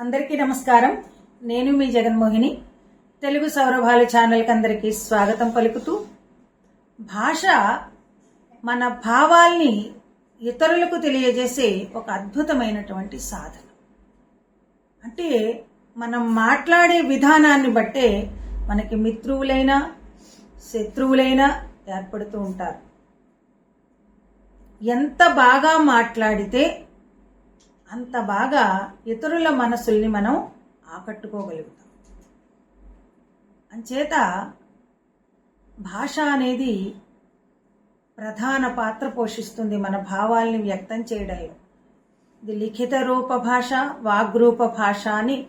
అందరికీ నమస్కారం. నేను మీ జగన్మోహిని. తెలుగు సౌరభాలు ఛానల్కి అందరికీ స్వాగతం పలుకుతూ భాష మన భావాల్ని ఇతరులకు తెలియజేసే ఒక అద్భుతమైనటువంటి సాధన. అంటే మనం మాట్లాడే విధానాన్ని బట్టే మనకి మిత్రువులైనా శత్రువులైనా ఏర్పడుతూ ఉంటారు. ఎంత బాగా మాట్లాడితే అంత బాగా ఇతరుల మనసుల్ని మనం ఆకట్టుకోగలుగుతాం. అంచేత భాష అనేది ప్రధాన పాత్ర పోషిస్తుంది మన భావాల్ని వ్యక్తం చేయడంలో. ఇది లిఖిత రూప భాష వాగ్రూప భాష అని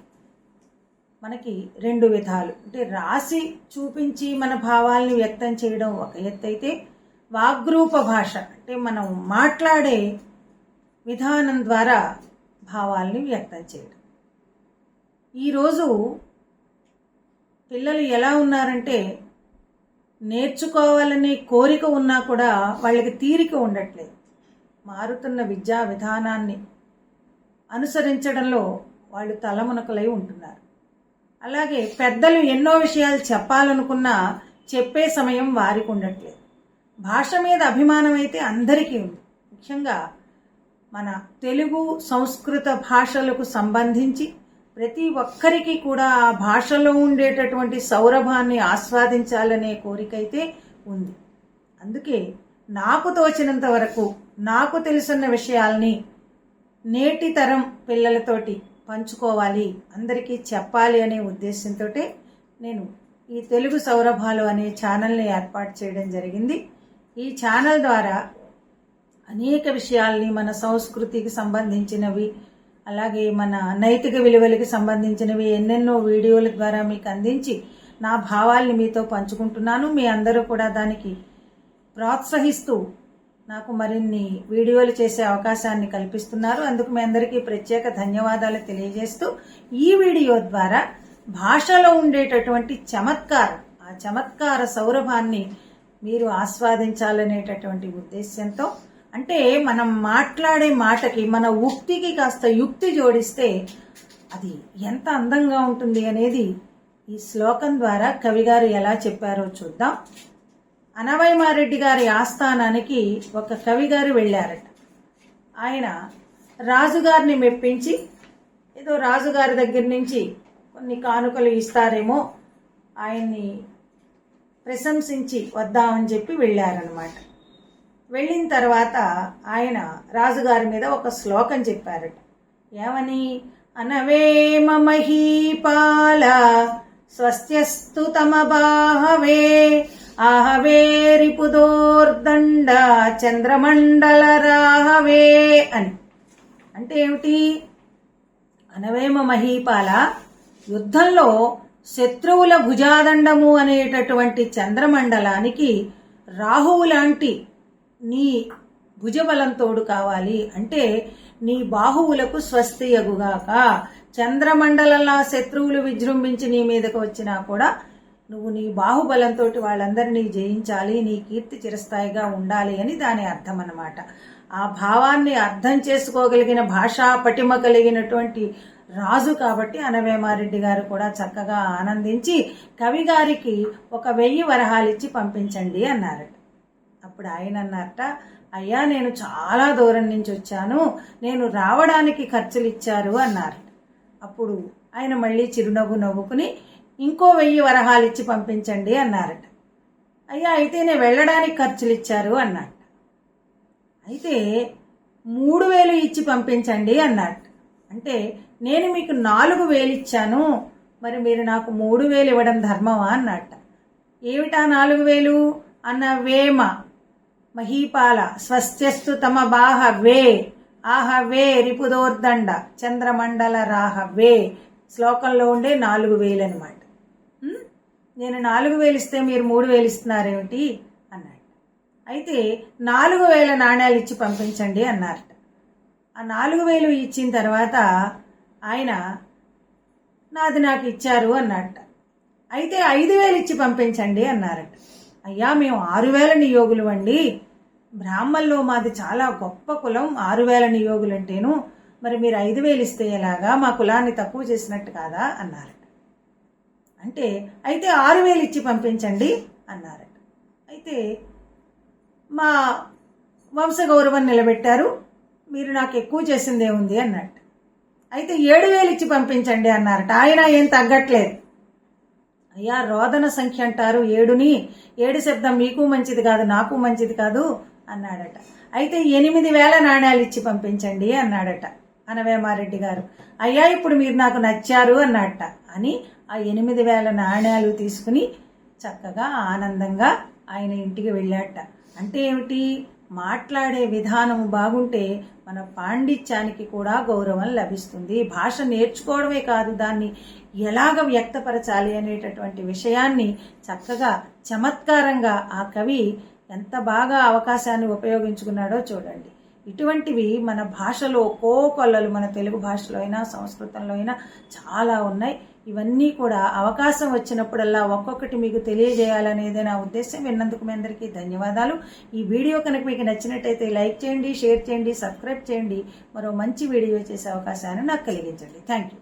మనకి రెండు విధాలు. అంటే రాసి చూపించి మన భావాల్ని వ్యక్తం చేయడం ఒక ఎత్తు అయితే వాగ్రూప భాష. అంటే మనం మాట్లాడే విధానం ద్వారా భావాల్ని వ్యక్తం చేయడం. ఈరోజు పిల్లలు ఎలా ఉన్నారంటే నేర్చుకోవాలనే కోరిక ఉన్నా కూడా వాళ్ళకి తీరిక ఉండట్లేదు. మారుతున్న విద్యా విధానాన్ని అనుసరించడంలో వాళ్ళు తలమునకలై ఉంటున్నారు. అలాగే పెద్దలు ఎన్నో విషయాలు చెప్పాలనుకున్నా చెప్పే సమయం వారికి ఉండట్లేదు. భాష మీద అభిమానం అయితే అందరికీ ఉంది. ముఖ్యంగా మన తెలుగు సంస్కృత భాషలకు సంబంధించి ప్రతి ఒక్కరికి కూడా ఆ భాషలో ఉండేటటువంటి సౌరభాన్ని ఆస్వాదించాలనే కోరిక అయితే ఉంది. అందుకే నాకు తోచినంత వరకు నాకు తెలుసున్న విషయాల్ని నేటి తరం పిల్లలతోటి పంచుకోవాలి అందరికీ చెప్పాలి అనే ఉద్దేశంతో నేను ఈ తెలుగు సౌరభాలు అనే ఛానల్ని ఏర్పాటు చేయడం జరిగింది. ఈ ఛానల్ ద్వారా అనేక విషయాల్ని మన సంస్కృతికి సంబంధించినవి అలాగే మన నైతిక విలువలకి సంబంధించినవి ఎన్నెన్నో వీడియోల ద్వారా మీకు అందించి నా భావాల్ని మీతో పంచుకుంటున్నాను. మీ అందరూ కూడా దానికి ప్రోత్సహిస్తూ నాకు మరిన్ని వీడియోలు చేసే అవకాశాన్ని కల్పిస్తున్నారు. అందుకు మీ అందరికీ ప్రత్యేక ధన్యవాదాలు తెలియజేస్తూ ఈ వీడియో ద్వారా భాషలో ఉండేటటువంటి చమత్కారం ఆ చమత్కార సౌరభాన్ని మీరు ఆస్వాదించాలనేటటువంటి ఉద్దేశంతో అంటే మనం మాట్లాడే మాటకి మన ఉక్తికి కాస్త యుక్తి జోడిస్తే అది ఎంత అందంగా ఉంటుంది అనేది ఈ శ్లోకం ద్వారా కవిగారు ఎలా చెప్పారో చూద్దాం. అనవయమారెడ్డి గారి ఆస్థానానికి ఒక కవిగారు వెళ్ళారట. ఆయన రాజుగారిని మెప్పించి ఏదో రాజుగారి దగ్గర నుంచి కొన్ని కానుకలు ఇస్తారేమో ఆయన్ని ప్రశంసించి వద్దామని చెప్పి వెళ్ళారనమాట వెళ్ళిన తర్వాత ఆయన రాజుగారి మీద ఒక శ్లోకం చెప్పారట. ఏమని? అనవేమ మహీపాల స్వస్త్యస్తు తమ బాహవే ఆహవే రిపుదోర్దండ చంద్రమండల రాహవే అని. అంటే ఏమిటి? అనవేమ మహీపాల యుద్ధంలో శత్రువుల భుజాదండము అనేటటువంటి చంద్రమండలానికి రాహువు లాంటి నీ భుజబలం తోడు కావాలి అంటే నీ బాహువులకు స్వస్తి యగుగాక చంద్రమండలంలో శత్రువులు విజృంభించి నీ మీదకు వచ్చినా కూడా నువ్వు నీ బాహుబలంతో వాళ్ళందరినీ జయించాలి నీ కీర్తి చిరస్థాయిగా ఉండాలి అని దాని అర్థం అన్నమాట ఆ భావాన్ని అర్థం చేసుకోగలిగిన భాషా పటిమ కలిగినటువంటి రాజు కాబట్టి అనవేమారెడ్డి గారు కూడా చక్కగా ఆనందించి కవి గారికి ఒక వెయ్యి వరహాలిచ్చి పంపించండి అన్నారట అప్పుడు ఆయన అన్నారట అయ్యా నేను చాలా దూరం నుంచి వచ్చాను నేను రావడానికి ఖర్చులు ఇచ్చారు అన్నారు. అప్పుడు ఆయన మళ్ళీ చిరునవ్వు నవ్వుకుని ఇంకో వెయ్యి వరహాలు ఇచ్చి పంపించండి అన్నారట. అయ్యా అయితే నేను వెళ్ళడానికి ఖర్చులు ఇచ్చారు అన్నట్ట అయితే మూడు వేలు ఇచ్చి పంపించండి అన్నట్టు అంటే నేను మీకు నాలుగు వేలు ఇచ్చాను మరి మీరు నాకు మూడు వేలు ఇవ్వడం ధర్మమా అన్నట్ట ఏమిటా నాలుగు వేలు? అన్న వేమ. మహీపాల స్వస్త్యస్తు తమ బాహ వే ఆహ వే రిపుదోర్దండ చంద్రమండల రాహ వే శ్లోకంలో ఉండే నాలుగు వేలు అనమాట నేను నాలుగు వేలు ఇస్తే మీరు మూడు వేలు ఇస్తున్నారేమిటి అన్నాడు. అయితే నాలుగు వేల నాణ్యాలు ఇచ్చి పంపించండి అన్నారట. ఆ నాలుగు వేలు ఇచ్చిన తర్వాత ఆయన నాది నాకు ఇచ్చారు అన్నట్ట అయితే ఐదు వేలు ఇచ్చి పంపించండి అన్నారట. అయ్యా మేము ఆరు వేల నియోగులు అండి. బ్రాహ్మణులు మాది చాలా గొప్ప కులం ఆరు వేల నియోగులు అంటేను. మరి మీరు ఐదు వేలు ఇస్తే ఎలాగా? మా కులాన్ని తక్కువ చేసినట్టు కాదా? అన్నారట. అంటే అయితే ఆరు వేలు ఇచ్చి పంపించండి అన్నారట. అయితే మా వంశగౌరవం నిలబెట్టారు. మీరు నాకు ఎక్కువ చేసింది ఏముంది అన్నట్టు. అయితే ఏడు వేలు ఇచ్చి పంపించండి అన్నారట. ఆయన ఏం తగ్గట్లేదు. అయ్యా రోదన సంఖ్య అంటారు ఏడుని. ఏడు శబ్దం మీకు మంచిది కాదు నాకు మంచిది కాదు అన్నాడట. అయితే ఎనిమిది వేల నాణ్యాలు ఇచ్చి పంపించండి అన్నాడట అనవేమారెడ్డి గారు. అయ్యా ఇప్పుడు మీరు నాకు నచ్చారు అన్నట్ట అని ఆ ఎనిమిది వేల నాణ్యాలు తీసుకుని చక్కగా ఆనందంగా ఆయన ఇంటికి వెళ్ళాట అంటే ఏమిటి? మాట్లాడే విధానం బాగుంటే మన పాండిత్యానికి కూడా గౌరవం లభిస్తుంది. భాష నేర్చుకోవడమే కాదు దాన్ని ఎలాగ వ్యక్తపరచాలి అనేటటువంటి విషయాన్ని చక్కగా చమత్కారంగా ఆ కవి ఎంత బాగా అవకాశాన్ని ఉపయోగించుకున్నాడో చూడండి. ఇటువంటివి మన భాషలో కోకొల్లలు మన తెలుగు భాషలో అయినా సంస్కృతంలో అయినా చాలా ఉన్నాయి. ఇవన్నీ కూడా అవకాశం వచ్చినప్పుడల్లా ఒక్కొక్కటి మీకు తెలియజేయాలనేదే నా ఉద్దేశం. విన్నందుకు మీ అందరికీ ధన్యవాదాలు. ఈ వీడియో కనుక మీకు నచ్చినట్టయితే లైక్ చేయండి షేర్ చేయండి సబ్స్క్రైబ్ చేయండి. మరో మంచి వీడియో చేసే అవకాశాన్ని నాకు కలిగించండి. Thank you.